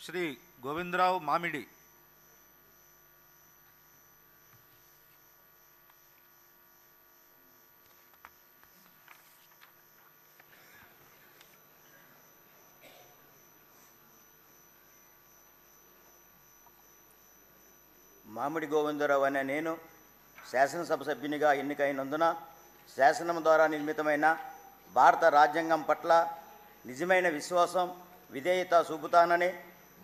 శ్రీ గోవిందరావు మామిడి. మామిడి గోవిందరావు అనే నేను శాసనసభ సభ్యునిగా ఎన్నికైనందున శాసనం ద్వారా నిర్మితమైన భారత రాజ్యాంగం పట్ల నిజమైన విశ్వాసం విధేయత చూపుతానని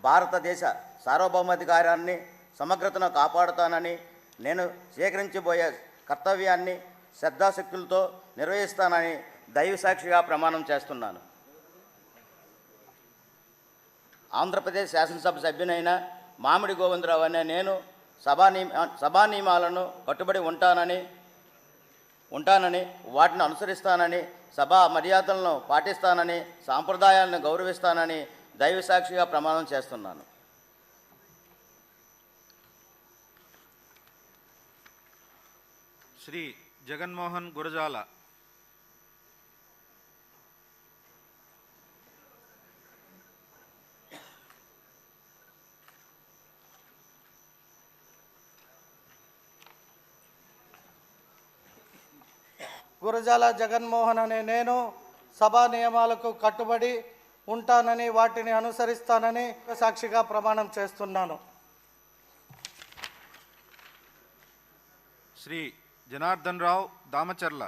భారతదేశ సార్వభౌమాధికారాన్ని సమగ్రతను కాపాడుతానని నేను స్వీకరించబోయే కర్తవ్యాన్ని శ్రద్ధాశక్తులతో నిర్వహిస్తానని దైవ సాక్షిగా ప్రమాణం చేస్తున్నాను. ఆంధ్రప్రదేశ్ శాసనసభ సభ్యునైన మామిడి గోవిందరావు అనే నేను సభా నియమ సభా నియమాలను కట్టుబడి ఉంటానని ఉంటానని వాటిని అనుసరిస్తానని సభా మర్యాదలను పాటిస్తానని సాంప్రదాయాలను గౌరవిస్తానని దైవ సాక్షిగా ప్రమాణం చేస్తున్నాను. శ్రీ జగన్మోహన్ గురజాల. గురజాల జగన్మోహన్ అనే నేను సభా నియమాలకు కట్టుబడి ఉంటానని వాటిని అనుసరిస్తానని సాక్షిగా ప్రమాణం చేస్తున్నాను. శ్రీ జనార్దన్ రావు దామచర్ల.